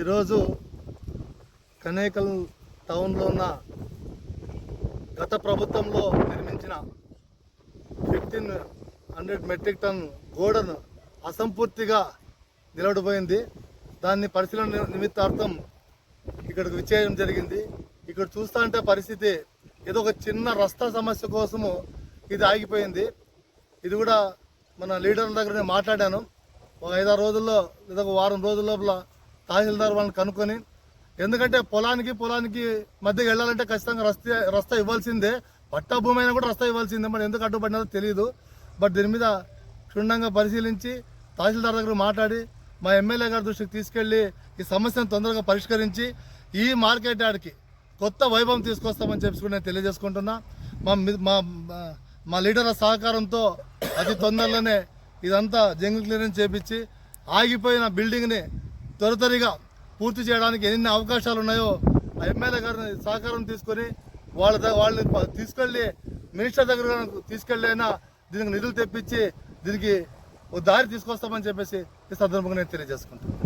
ఈరోజు కనేకల్ టౌన్లో ఉన్న గత ప్రభుత్వంలో నిర్మించిన ఫిఫ్టీన్ హండ్రెడ్ మెట్రిక్ టన్ గోడను అసంపూర్తిగా నిలబడిపోయింది. దాన్ని పరిశీలన నిమిత్తార్థం ఇక్కడికి విచ్చేయడం జరిగింది. ఇక్కడ చూస్తా అంటే పరిస్థితి ఏదో ఒక చిన్న రస్తా సమస్య కోసము ఇది ఆగిపోయింది. ఇది కూడా మన లీడర్ల దగ్గర నేను మాట్లాడాను. ఒక ఐదారు రోజుల్లో లేదా ఒక వారం రోజుల లోపల తహసీల్దార్ వాళ్ళని కనుక్కొని ఎందుకంటే పొలానికి పొలానికి మధ్యకి వెళ్ళాలంటే ఖచ్చితంగా రస్తా రస్తా ఇవ్వాల్సిందే. పట్టా భూమి అయినా కూడా రస్తా ఇవ్వాల్సిందే మరి ఎందుకు అడ్డుపడినదో తెలియదు బట్ దీని మీద క్షుణ్ణంగా పరిశీలించి తహసీల్దార్ దగ్గర మాట్లాడి మా ఎమ్మెల్యే గారి దృష్టికి తీసుకెళ్ళి ఈ సమస్యను తొందరగా పరిష్కరించి ఈ మార్కెట్ యార్డ్కి కొత్త వైభవం తీసుకొస్తామని చెప్పి నేను తెలియజేసుకుంటున్నా. మా మా మా- మా లీడర్ల సహకారంతో అతి తొందరలోనే ఇదంతా జంగిల్ క్లియరెన్స్ చేపించి ఆగిపోయిన బిల్డింగ్ని త్వరితరిగా పూర్తి చేయడానికి ఎన్ని అవకాశాలు ఉన్నాయో ఆ ఎమ్మెల్యే గారిని సహకారం తీసుకొని వాళ్ళ వాళ్ళని తీసుకెళ్ళి మినిస్టర్ దగ్గర తీసుకెళ్ళైనా దీనికి నిధులు తెప్పించి దీనికి ఓ దారి తీసుకొస్తామని చెప్పేసి ఈ సందర్భంగా నేను తెలియజేసుకుంటాను